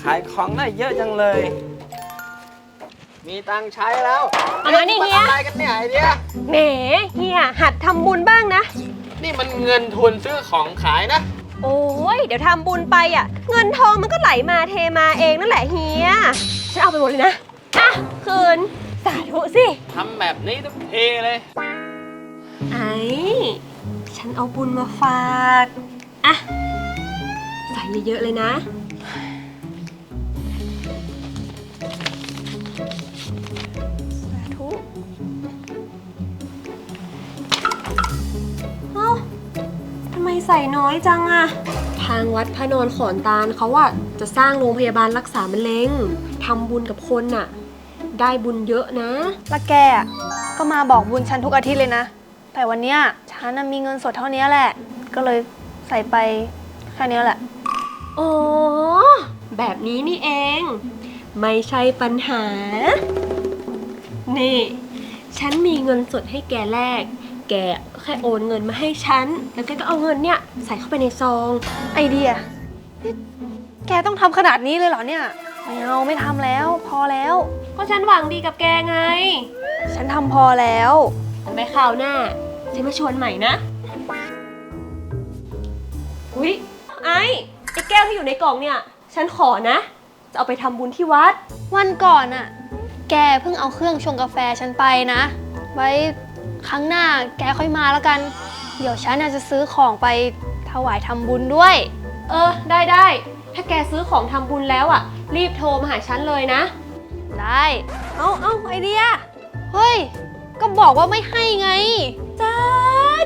ขายของได้เยอะจังเลย มีตังค์ใช้แล้วเอามานี่เฮียมัอะไรกันเนี่ยไอเดีย แหมเฮียหัดทำบุญบ้างนะ นี่มันเงินทุนซื้อของขายนะ โอ้ยเดี๋ยวทำบุญไปอะ เงินทองมันก็ไหลมาเทมาเองนั่นแหละเฮีย ฉันเอาไปหมดเลยนะอะคืน สาธุสิ ทำแบบนี้ทุกทีเลย ไอ้ ฉันเอาบุญมาฝาก อะ ใส่เยอะๆเลยนะ ใส่น้อยจังอะทางวัดพระนอนขอนตาลเขาอะจะสร้างโรงพยาบาลรักษามะเร็งทำบุญกับคนน่ะ ได้บุญเยอะนะ แล้วแกอะก็มาบอกบุญฉันทุกอาทิตย์เลยนะ แต่วันเนี้ยฉันน่ะมีเงินสดเท่านี้แหละ ก็เลยใส่ไปแค่นี้แหละอ๋อแบบนี้นี่เอง ไม่ใช่ปัญหา นี่ ฉันมีเงินสดให้แกแลก แกแค่โอนเงินมาให้ฉัน แล้วแกก็เอาเงินเนี่ยใส่เข้าไปในซอง ไอเดียนี่แกต้องทำขนาดนี้เลยเหรอเนี่ย ไม่เอาไม่ทำแล้ว พอแล้ว ก็ฉันหวังดีกับแกไงฉันทำพอแล้วแต่ไปคราวหน้าฉันมาชวนใหม่นะ อุ๊ย ไอ้ไอ้แก้วที่อยู่ในกล่องเนี่ย ฉันขอนะ จะเอาไปทำบุญที่วัด วันก่อนอะแกเพิ่งเอาเครื่องชงกาแฟฉันไปนะ ไว้ ครั้งหน้าแกค่อยมาแล้วกัน เดี๋ยวฉันน่ะจะซื้อของไปถวายทำบุญด้วย เออ ได้ได้ ถ้าแกซื้อของทำบุญแล้วอะ รีบโทรมาหาฉันเลยนะ ได้ เอาเอาไอเดีย เฮ้ย ก็บอกว่าไม่ให้ไงสา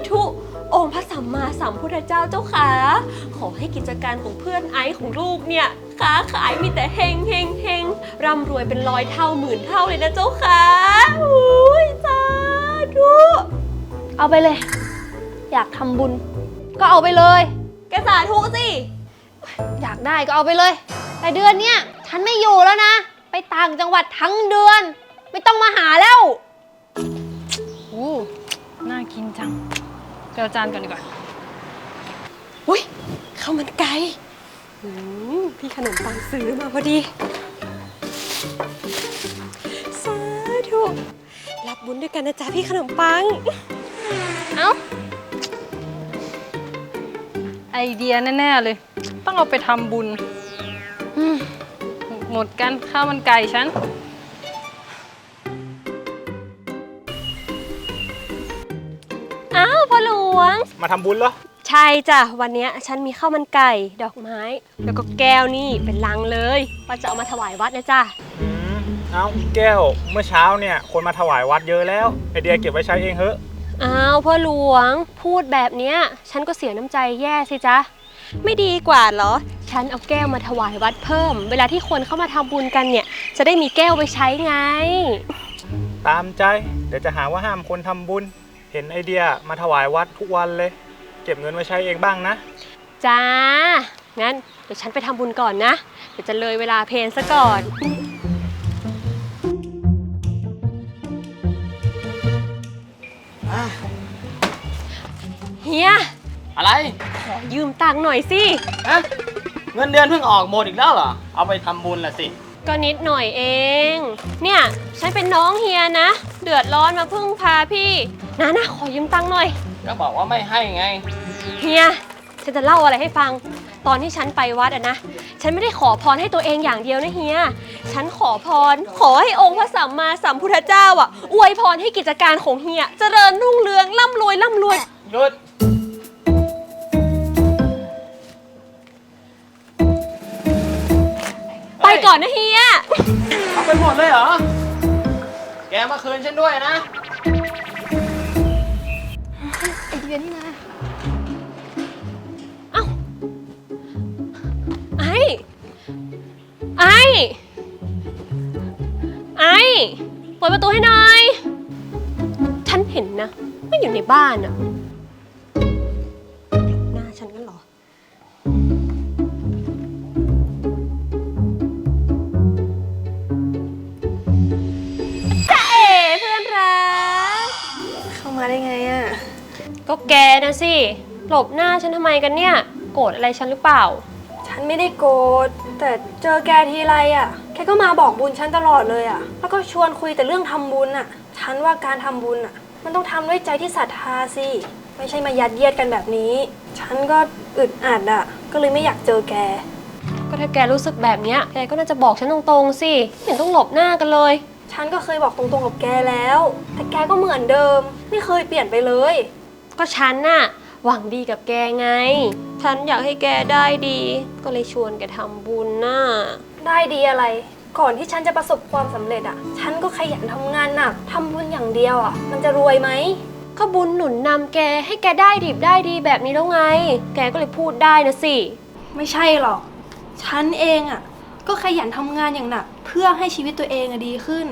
ธุองค์พระสัมมาสัมพุทธเจ้าเจ้าขาขอให้กิจการของเพื่อนไอซ์ของลูกเนี่ยค้าขายมีแต่เฮงเฮงเฮงร่ำรวยเป็นร้อยเท่าหมื่นเท่าเลยนะเจ้าขาอุ้ยสา ธุเอาไปเลย อยากทำบุญ ก็เอาไปเลย แกสาธุสิ อยากได้ก็เอาไปเลย แต่เดือนเนี้ยฉันไม่อยู่แล้วนะ ไปต่างจังหวัดทั้งเดือน ไม่ต้องมาหาแล้วโอ้น่ากินจังไปเอาจานก่อนดีกว่า อุ้ยข้าวมันไก่อืมพี่ขนมปังซื้อมาพอดี สาธุรั บบุญด้วยกันนะจ๊ะพี่ขนมปัง เอ้า ไอเดียแน่ๆเลย ต้องเอาไปทำบุญอืมหมดกันข้าวมันไก่ฉัน อ้าวพ่อหลวง มาทำบุญเหรอ ใช่จ้ะ วันเนี้ยฉันมีข้าวมันไก่ ดอกไม้ แล้วก็แก้วนี่เป็นลังเลยว่าจะเอามาถวายวัดนะจ้ะอืม เอาแก้วเมื่อเช้าเนี่ย คนมาถวายวัดเยอะแล้ว ไอเดียเก็บไว้ใช้เองเถอะอ้าวพ่อหลวงพูดแบบเนี้ย ฉันก็เสียน้ำใจแย่สิจ๊ะ ไม่ดีกว่าเหรอ ฉันเอาแก้วมาถวายวัดเพิ่ม เวลาที่คนเข้ามาทำบุญกันเนี่ย จะได้มีแก้วไปใช้ไง ตามใจ เดี๋ยวจะหาว่าห้ามคนทำบุญ เห็นไอเดียมาถวายวัดทุกวันเลย เก็บเงินไว้ใช้เองบ้างนะ จ้า งั้นเดี๋ยวฉันไปทำบุญก่อนนะ เดี๋ยวจะเลยเวลาเพลนซะก่อน เฮีย อะไรขอยืมตังค์หน่อยสิ ฮะเงินเดือนเพิ่งออกหมดอีกแล้วเหรอ เอาไปทำบุญละสิ ก็นิดหน่อยเอง เนี่ยฉันเป็นน้องเฮียนะ เดือดร้อนมาพึ่งพาพี่ นะนะขอยืมตังค์หน่อย ก็บอกว่าไม่ให้ไง เฮีย ฉันจะเล่าอะไรให้ฟัง ตอนที่ฉันไปวัดอะนะ ฉันไม่ได้ขอพรให้ตัวเองอย่างเดียวนะเฮีย ฉันขอพร ขอให้องค์พระสัมมาสัมพุทธเจ้าอะอวยพรให้กิจการของเฮีย เจริญรุ่งเรืองร่ำรวยร่ำรวย หยุดไปก่อนนะเฮีย เอาไปหมดเลยเหรอ แกมาคืนฉันด้วยนะ ไอเดียนี่นะ ไอ้ไอ้ไอ้เปิดประตูให้หน่อย ฉันเห็นนะไม่อยู่ในบ้านอะหน้าฉันกันเหรอจ้าเอ๋เพื่อนรัก เข้ามาได้ไงอะก็แกนะสิ หลบหน้าฉันทำไมกันเนี่ย โกรธอะไรฉันหรือเปล่า ฉันไม่ได้โกรธแต่เจอแกทีไรอะ แกก็มาบอกบุญฉันตลอดเลยอะ แล้วก็ชวนคุยแต่เรื่องทำบุญอะ ฉันว่าการทำบุญอะ มันต้องทำด้วยใจที่ศรัทธาสิ ไม่ใช่มายัดเยียดกันแบบนี้ ฉันก็อึดอัดอะ ก็เลยไม่อยากเจอแก ก็ถ้าแกรู้สึกแบบเนี้ยแกก็น่าจะบอกฉันตรงๆสิไม่เห็นต้องหลบหน้ากันเลย ฉันก็เคยบอกตรงๆกับแกแล้ว แต่แกก็เหมือนเดิม ไม่เคยเปลี่ยนไปเลย ก็ฉันน่ะ หวังดีกับแกไง ฉันอยากให้แกได้ดี ก็เลยชวนแกทำบุญน่ะ ได้ดีอะไร ก่อนที่ฉันจะประสบความสำเร็จอะฉันก็ขยันทำงานหนักทำบุญอย่างเดียวอะมันจะรวยไหม ก็บุญหนุนนำแกให้แกได้ดีได้ดีแบบนี้แล้วไง แกก็เลยพูดได้นะสิ ไม่ใช่หรอก ฉันเองอะก็ขยันทำงานอย่างหนัก เพื่อให้ชีวิตตัวเองอะดีขึ้น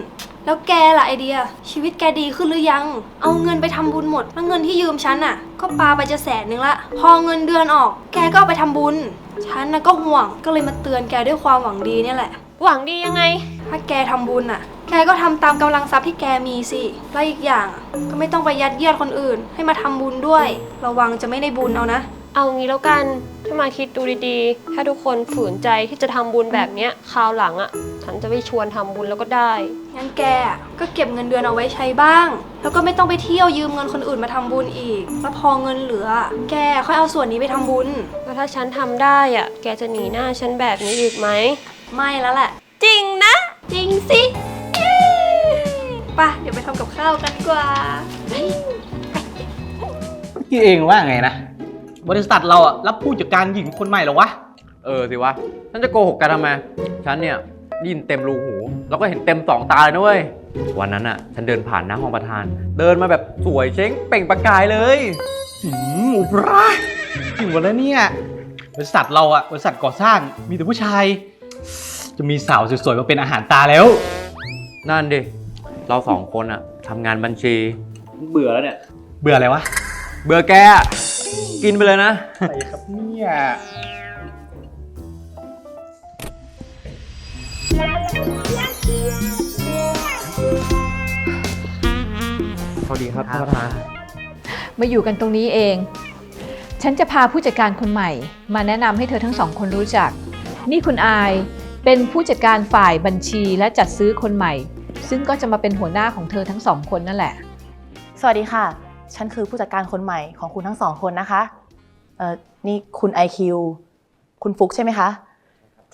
แล้วแกล่ะไอเดีย ชีวิตแกดีขึ้นหรือยัง เอาเงินไปทำบุญหมดแล้วเงินที่ยืมฉันอะ ก็ปาไปจะแสนหนึ่งละพอเงินเดือนออก แกก็เอาไปทำบุญ ฉันน่ะก็ห่วงก็เลยมาเตือนแกด้วยความหวังดีเนี่ยแหละ หวังดียังไง ถ้าแกทำบุญอะ แกก็ทำตามกำลังทรัพย์ที่แกมีสิและอีกอย่างอะก็ไม่ต้องไปยัดเยียดคนอื่น ให้มาทำบุญด้วย ระวังจะไม่ได้บุญเอานะ เอางี้แล้วกัน ถ้ามาคิดดูดีๆ ถ้าทุกคนฝืนใจที่จะทำบุญแบบเนี้ยคราวหลังอะ่ะ ฉันจะไม่ชวนทำบุญแล้วก็ได้ งั้นแกอะก็เก็บเงินเดือนเอาไว้ใช้บ้าง แล้วก็ไม่ต้องไปเที่ยวยืมเงินคนอื่นมาทำบุญอีก แล้วพอเงินเหลือ แกค่อยเอาส่วนนี้ไปทำบุญ แล้วถ้าฉันทำได้อะ่ะ แกจะหนีหน้าฉันแบบนี้อีกไหม ไม่แล้วแหละ จริงนะ จริงสิไปะเดี๋ยวไปทำกับข้าวกันดีกว่าคิดเองว่าไงนะ บริษัทเราอะรับผู้จัดการหญิงคนใหม่เหรอวะ เออสิวะฉันจะโกหกกันทำไม ฉันเนี่ยได้ยินเต็มรูหู แล้วก็เห็นเต็มสองตาเลยนะเว้ย วันนั้นอะ ฉันเดินผ่านหน้าห้องประธาน เดินมาแบบสวยเช้งเปล่งประกายเลยหืมอุปราชจริงหมดแล้วเนี่ย บริษัทเราอะบริษัทก่อสร้างมีแต่ผู้ชาย จะมีสาวสวยๆมาเป็นอาหารตาแล้ว นั่นดิ เราสองคนอะทำงานบัญชี เบื่อแล้วเนี่ย เบื่ออะไรวะ เบื่อแกอะ กินไปเลยนะ อะไรครับเนี่ยสวัสดีครับท่านประธานมาอยู่กันตรงนี้เอง ฉันจะพาผู้จัดการคนใหม่ มาแนะนำให้เธอทั้งสองคนรู้จัก นี่คุณอายเป็นผู้จัดการฝ่ายบัญชีและจัดซื้อคนใหม่ ซึ่งก็จะมาเป็นหัวหน้าของเธอทั้งสองคนนั่นแหละ สวัสดีค่ะ ฉันคือผู้จัดการคนใหม่ของคุณทั้งสองคนนะคะเอ่อนี่คุณ IQ คุณฟุกใช่ไหมคะ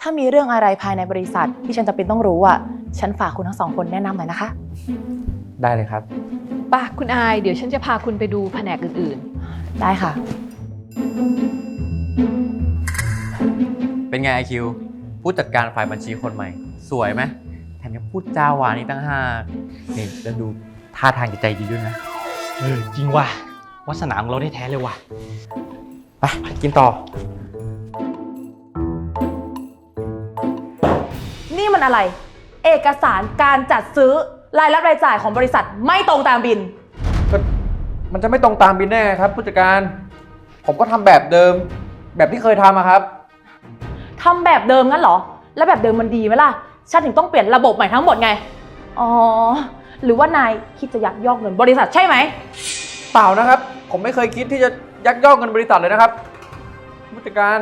ถ้ามีเรื่องอะไรภายในบริษัทที่ฉันจะเป็นต้องรู้อะ ฉันฝากคุณทั้งสองคนแนะนำหน่อยนะคะ ได้เลยครับป่ะคุณอายเดี๋ยวฉันจะพาคุณไปดูแผนกอื่นๆได้ค่ะ เป็นไงไอคิวผู้จัดการฝ่ายบัญชีคนใหม่ สวยไหมแถมยังพูดจาหวานอีกตั้งห้ากนี่แล้วดูท่าทางจะใจดีด้วยนะเออ จริงว่ะวาสนาของเราได้แท้เลยว่ะ ไปกินต่อ นี่มันอะไร เอกสารการจัดซื้อรายรับรายจ่ายของบริษัทไม่ตรงตามบิน ก็มันจะไม่ตรงตามบินแน่ครับผู้จัดการ ผมก็ทำแบบเดิม แบบที่เคยทำอะครับ ทำแบบเดิมงั้นเหรอ แล้วแบบเดิมมันดีไหมล่ะ ฉันถึงต้องเปลี่ยนระบบใหม่ทั้งหมดไง อ๋อ หรือว่านายคิดจะยักยอกเงินบริษัทใช่ไหม เปล่านะครับ ผมไม่เคยคิดที่จะยักยอกเงินบริษัทเลยนะครับผู้จัดการ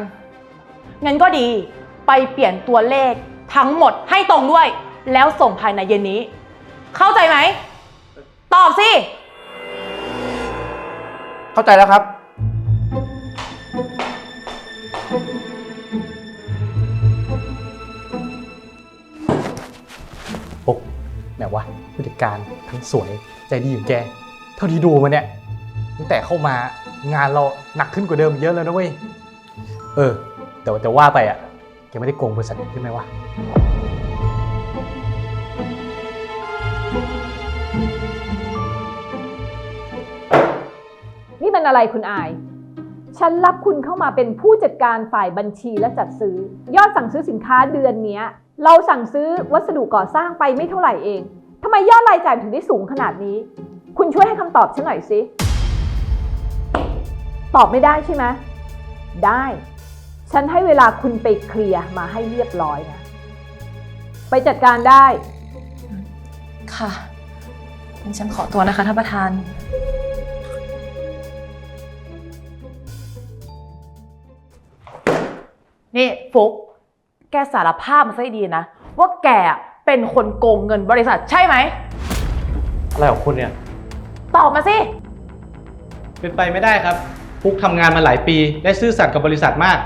งั้นก็ดีไปเปลี่ยนตัวเลขทั้งหมดให้ตรงด้วย แล้วส่งภายในเย็นนี้ เข้าใจไหม ตอบสิ เข้าใจแล้วครับ กไหนวะผู้จัดการทั้งสวยใจดีอย่างแก เท่าที่ดูมาเนี่ยตั้งแต่เข้ามางานเราหนักขึ้นกว่าเดิมเยอะแล้วนะเว้ย เออ แต่ว่าแต่ว่าไปอะแกไม่ได้โกงบริษัทใช่ไหมวะ นี่มันอะไรคุณอาย ฉันรับคุณเข้ามาเป็นผู้จัดการฝ่ายบัญชีและจัดซื้อ ยอดสั่งซื้อสินค้าเดือนนี้เราสั่งซื้อวัสดุก่อสร้างไปไม่เท่าไหร่เองทำไมยอดรายจ่ายถึงได้สูงขนาดนี้ คุณช่วยให้คำตอบฉันหน่อยสิตอบไม่ได้ใช่ไหมได้ ฉันให้เวลาคุณไปเคลียร์มาให้เรียบร้อยนะ ไปจัดการได้ ค่ะงั้นฉันขอตัวนะคะท่านประธาน นี่ฟุกแกสารภาพมาซะดีๆนะ ว่าแกอะเป็นคนโกงเงินบริษัทใช่ไหม อะไรของคุณเนี่ย ตอบมาสิ เป็นไปไม่ได้ครับฟุกทำงานมาหลายปี และซื่อสัตย์กับบริษัทมาก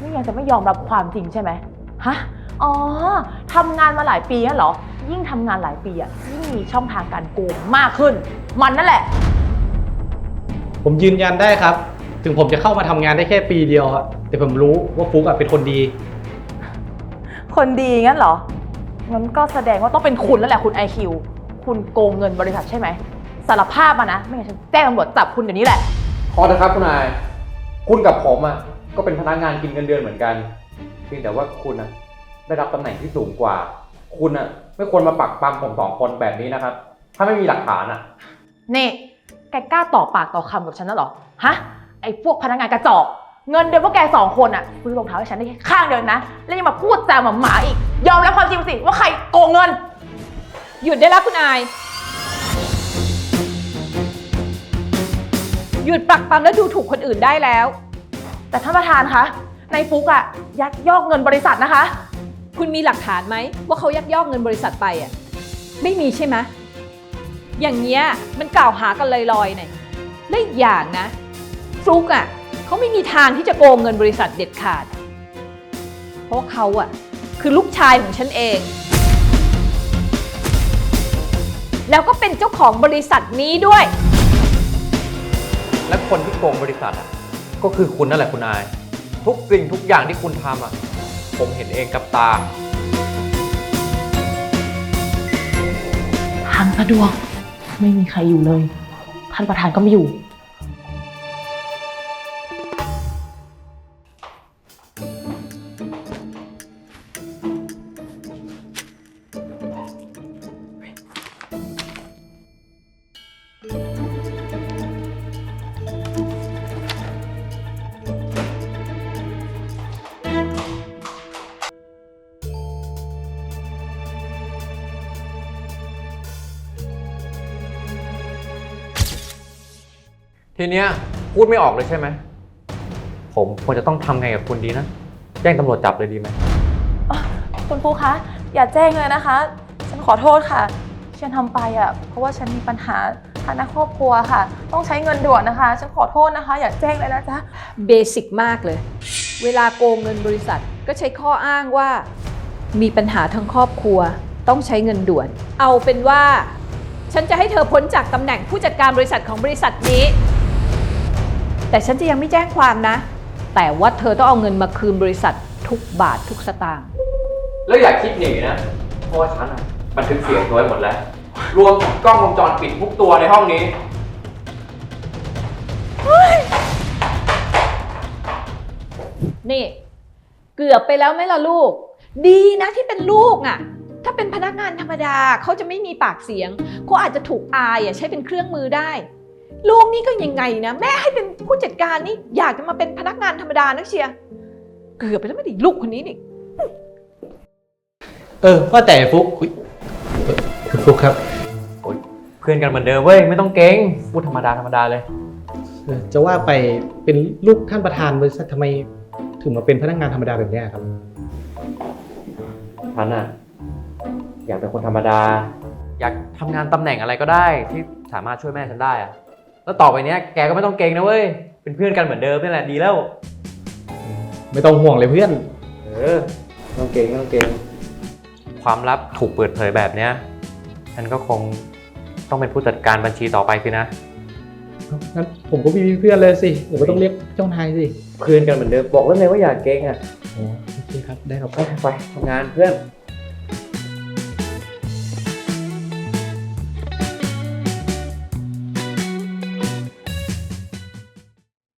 นี่ยังจะไม่ยอมรับความจริงใช่ไหมฮะ อ๋อทำงานมาหลายปีงั้นเหรอ ยิ่งทำงานหลายปีอะยิ่งมีช่องทางการโกงมากขึ้น มันนั่นแหละ ผมยืนยันได้ครับ ถึงผมจะเข้ามาทำงานได้แค่ปีเดียวอะแต่ผมรู้ว่าฟุกอะเป็นคนดี คนดีงั้นเหรอ งั้นก็แสดงว่าต้องเป็นคุณแล้วแหละคุณไอคิวคุณโกงเงินบริษัทใช่ไหม สารภาพมานะ ไม่งั้นฉันแจ้งตำรวจจับคุณเดี๋ยวนี้แหละ พอเถอะครับคุณนาย คุณกับผมอะก็เป็นพนักงานกินเงินเดือนเหมือนกัน เพียงแต่ว่าคุณอะได้รับตำแหน่งที่สูงกว่า คุณอะไม่ควรมาปักปั๊มผมสองคนแบบนี้นะครับ ถ้าไม่มีหลักฐานอะ นี่ แกกล้าต่อปากต่อคำกับฉันนะเหรอ ฮะไอ้พวกพนักงานกระจอก เงินเดือนพวกแกสองคนอะซื้อรองเท้าให้ฉันได้แค่ข้างเดียวนะ แล้วยังมาพูดจาหมาหมาอีก ยอมรับความจริงสิว่าใครโกงเงิน หยุดได้แล้วคุณอาย หยุดปักปั๊มและดูถูกคนอื่นได้แล้ว แต่ท่านประธานคะในฟุกอะยักยอกเงินบริษัทนะคะ คุณมีหลักฐานไหมว่าเขายักยอกเงินบริษัทไปอะ ไม่มีใช่ไหมอย่างเงี้ยมันกล่าวหากันลอยๆหน่อยและอีกอย่างนะ ฟลุกอะเขาไม่มีทางที่จะโกงเงินบริษัทเด็ดขาด เพราะเขาอะคือลูกชายของฉันเอง แล้วก็เป็นเจ้าของบริษัทนี้ด้วย และคนที่โกงบริษัทอะก็คือคุณนั่นแหละคุณนาย ทุกสิ่งทุกอย่างที่คุณทำอะผมเห็นเองกับตา ทางสะดวก ไม่มีใครอยู่เลย ท่านประธานก็ไม่อยู่ ทีเนี้ยพูดไม่ออกเลยใช่ไหม ผมควรจะต้องทำไงกับคุณดีนะ แจ้งตำรวจจับเลยดีไหม คุณครูคะ อย่าแจ้งเลยนะคะ ฉันขอโทษค่ะที่ฉันทำไปอะ เพราะว่าฉันมีปัญหาฐานะครอบครัวค่ะ ต้องใช้เงินด่วนนะคะ ฉันขอโทษนะคะ อย่าแจ้งเลยนะจ๊ะ เบสิกมากเลย เวลาโกงเงินบริษัทก็ใช้ข้ออ้างว่า มีปัญหาทั้งครอบครัว ต้องใช้เงินด่วน เอาเป็นว่า ฉันจะให้เธอพ้นจากตำแหน่งผู้จัดการบริษัทของบริษัทนี้ แต่ฉันจะยังไม่แจ้งความนะ แต่ว่าเธอต้องเอาเงินมาคืนบริษัททุกบาททุกสตางค์ แล้วอย่าคิดหนีนะ เพราะว่าฉันอะบันทึกเสียงไว้หมดแล้ว รวมถึงกล้องวงจรปิดทุกตัวในห้องนี้ นี่ เกือบไปแล้วไหมล่ะลูก ดีนะที่เป็นลูกอะ ถ้าเป็นพนักงานธรรมดาเขาจะไม่มีปากเสียงเขาอาจจะถูกอายอะใช้เป็นเครื่องมือได้ ลูกนี่ก็ยังไงนะ แม่ให้เป็นผู้จัดการนี่อยากจะมาเป็นพนักงานธรรมดานักเชียร์เกือบไปแล้วไม่ดิลูกคนนี้นี่เออว่าแต่ฟุกอุ๊ยเอ่อคุณฟุกครับเพื่อนกันเหมือนเดิมเว้ยไม่ต้องเก่งพูดธรรมดาธรรมดาเลย เออจะว่าไปเป็นลูกท่านประธานบริษัททำไมถึงมาเป็นพนักงานธรรมดาแบบเนี้ยครับ ฉันอะอยากเป็นคนธรรมดา อยากทำงานตำแหน่งอะไรก็ได้ที่สามารถช่วยแม่ฉันได้อะ แล้วต่อไปเนี้ยแกก็ไม่ต้องเก่งนะเว้ย เป็นเพื่อนกันเหมือนเดิมนี่แหละดีแล้ว ไม่ต้องห่วงเลยเพื่อน เออไม่ต้องเก่งไม่ต้องเก่งความลับถูกเปิดเผยแบบเนี้ยฉันก็คงต้องเป็นผู้จัดการบัญชีต่อไปสินะ งั้นผมก็ไมมีเพื่อนเลยสิผมก็ต้องเรียกเจ้านายสิเพื่อนกันเหมือนเดิมบอกแล้วไงว่าอย่าเก่งอะอ๋อโอเคครับได้ครับไปไปทำงานเพื่อนค